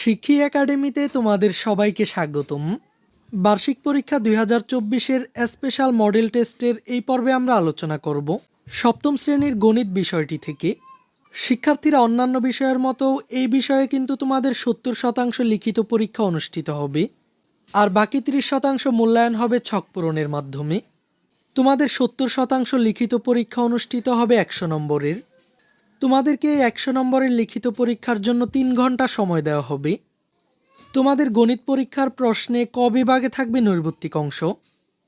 শিক্ষি একাডেমিতে তোমাদের সবাইকে স্বাগতম। বার্ষিক পরীক্ষা দুই হাজার চব্বিশের স্পেশাল মডেল টেস্টের এই পর্বে আমরা আলোচনা করব সপ্তম শ্রেণির গণিত বিষয়টি থেকে। শিক্ষার্থীরা অন্যান্য বিষয়ের মতো এই বিষয়ে কিন্তু তোমাদের সত্তর শতাংশ লিখিত পরীক্ষা অনুষ্ঠিত হবে, আর বাকি তিরিশ শতাংশ মূল্যায়ন হবে ছক পূরণের মাধ্যমে। তোমাদের সত্তর শতাংশ লিখিত পরীক্ষা অনুষ্ঠিত হবে একশো নম্বরের। তোমাদেরকে একশো নম্বরের লিখিত পরীক্ষার জন্য তিন ঘণ্টা সময় দেওয়া হবে। তোমাদের গণিত পরীক্ষার প্রশ্নে ক বিভাগে থাকবে নৈর্বত্তিক অংশ,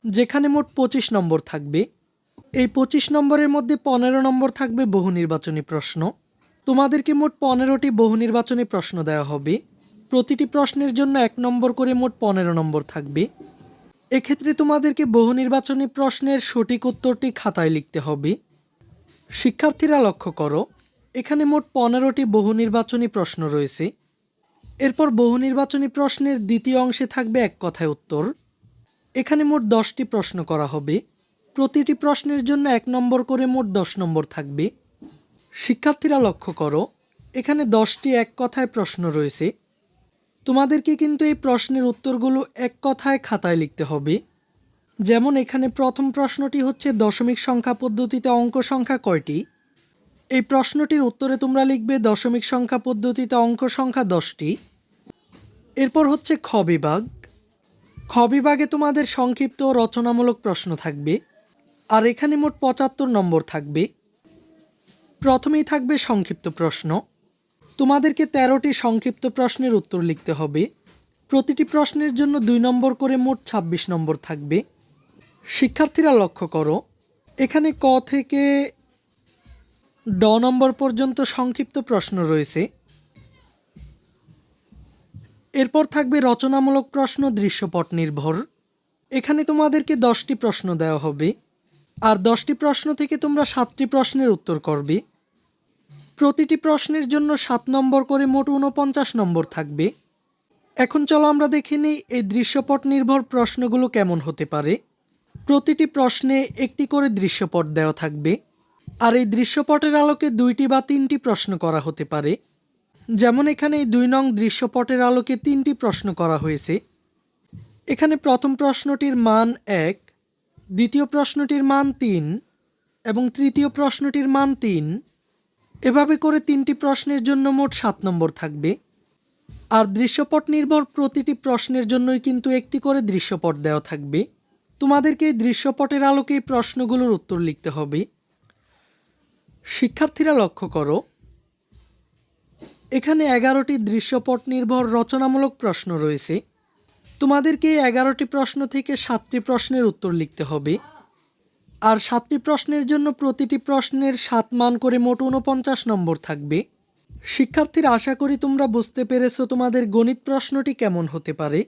যেখানে মোট পঁচিশ নম্বর থাকবে। এই পঁচিশ নম্বরের মধ্যে পনেরো নম্বর থাকবে বহু নির্বাচনী প্রশ্ন। তোমাদেরকে মোট পনেরোটি বহু নির্বাচনী প্রশ্ন দেওয়া হবে। প্রতিটি প্রশ্নের জন্য এক নম্বর করে মোট পনেরো নম্বর থাকবে। এক্ষেত্রে তোমাদেরকে বহু নির্বাচনী প্রশ্নের সঠিক উত্তরটি খাতায় লিখতে হবে। শিক্ষার্থীরা লক্ষ্য করো এখানে মোট পনেরোটি বহু নির্বাচনী প্রশ্ন রয়েছে। এরপর বহু নির্বাচনী প্রশ্নের দ্বিতীয় অংশে থাকবে এক কথায় উত্তর। এখানে মোট দশটি প্রশ্ন করা হবে। প্রতিটি প্রশ্নের জন্য এক নম্বর করে মোট দশ নম্বর থাকবে। শিক্ষার্থীরা লক্ষ্য করো, এখানে দশটি এক কথায় প্রশ্ন রয়েছে। তোমাদেরকে কিন্তু এই প্রশ্নের উত্তরগুলো এক কথায় খাতায় লিখতে হবে। যেমন এখানে প্রথম প্রশ্নটি হচ্ছে দশমিক সংখ্যা পদ্ধতিতে অঙ্ক সংখ্যা কয়টি? এই প্রশ্নটির উত্তরে তোমরা লিখবে দশমিক সংখ্যা পদ্ধতিতে অঙ্ক সংখ্যা দশটি। এরপর হচ্ছে খ বিভাগ। খ বিভাগে তোমাদের সংক্ষিপ্ত রচনামূলক প্রশ্ন থাকবে। আর এখানে মোট পঁচাত্তর নম্বর থাকবে। প্রথমেই থাকবে সংক্ষিপ্ত প্রশ্ন। তোমাদেরকে তেরোটি সংক্ষিপ্ত প্রশ্নের উত্তর লিখতে হবে। প্রতিটি প্রশ্নের জন্য দুই নম্বর করে মোট ছাব্বিশ নম্বর থাকবে। শিক্ষার্থীরা লক্ষ্য করো, এখানে ক থেকে ড নম্বর পর্যন্ত সংক্ষিপ্ত প্রশ্ন রয়েছে। এরপর থাকবে রচনামূলক প্রশ্ন, দৃশ্যপট নির্ভর। এখানে তোমাদেরকে দশটি প্রশ্ন দেওয়া হবে। আর দশটি প্রশ্ন থেকে তোমরা সাতটি প্রশ্নের উত্তর করবে। প্রতিটি প্রশ্নের জন্য সাত নম্বর করে মোট উনপঞ্চাশ নম্বর থাকবে। এখন চলো আমরা দেখে নিই এই দৃশ্যপট নির্ভর প্রশ্নগুলো কেমন হতে পারে। প্রতিটি প্রশ্নে একটি করে দৃশ্যপট দেওয়া থাকবে। আর এই দৃশ্যপটের আলোকে দুইটি বা তিনটি প্রশ্ন করা হতে পারে। যেমন এখানে এই দুই নং দৃশ্যপটের আলোকে তিনটি প্রশ্ন করা হয়েছে। এখানে প্রথম প্রশ্নটির মান এক, দ্বিতীয় প্রশ্নটির মান তিন এবং তৃতীয় প্রশ্নটির মান তিন। এভাবে করে তিনটি প্রশ্নের জন্য মোট সাত নম্বর থাকবে। আর দৃশ্যপট নির্ভর প্রতিটি প্রশ্নের জন্যই কিন্তু একটি করে দৃশ্যপট দেওয়া থাকবে। তোমাদেরকে এই দৃশ্যপটের আলোকে প্রশ্নগুলোর উত্তর লিখতে হবে। শিক্ষার্থীরা লক্ষ্য করো, এখানে এগারোটি দৃশ্যপট নির্ভর রচনামূলক প্রশ্ন রয়েছে। তোমাদেরকে এগারোটি প্রশ্ন থেকে সাতটি প্রশ্নের উত্তর লিখতে হবে। আর সাতটি প্রশ্নের জন্য প্রতিটি প্রশ্নের সাত মান করে মোট উনপঞ্চাশ নম্বর থাকবে। শিক্ষার্থীরা, আশা করি তোমরা বুঝতে পেরেছ তোমাদের গণিত প্রশ্নটি কেমন হতে পারে।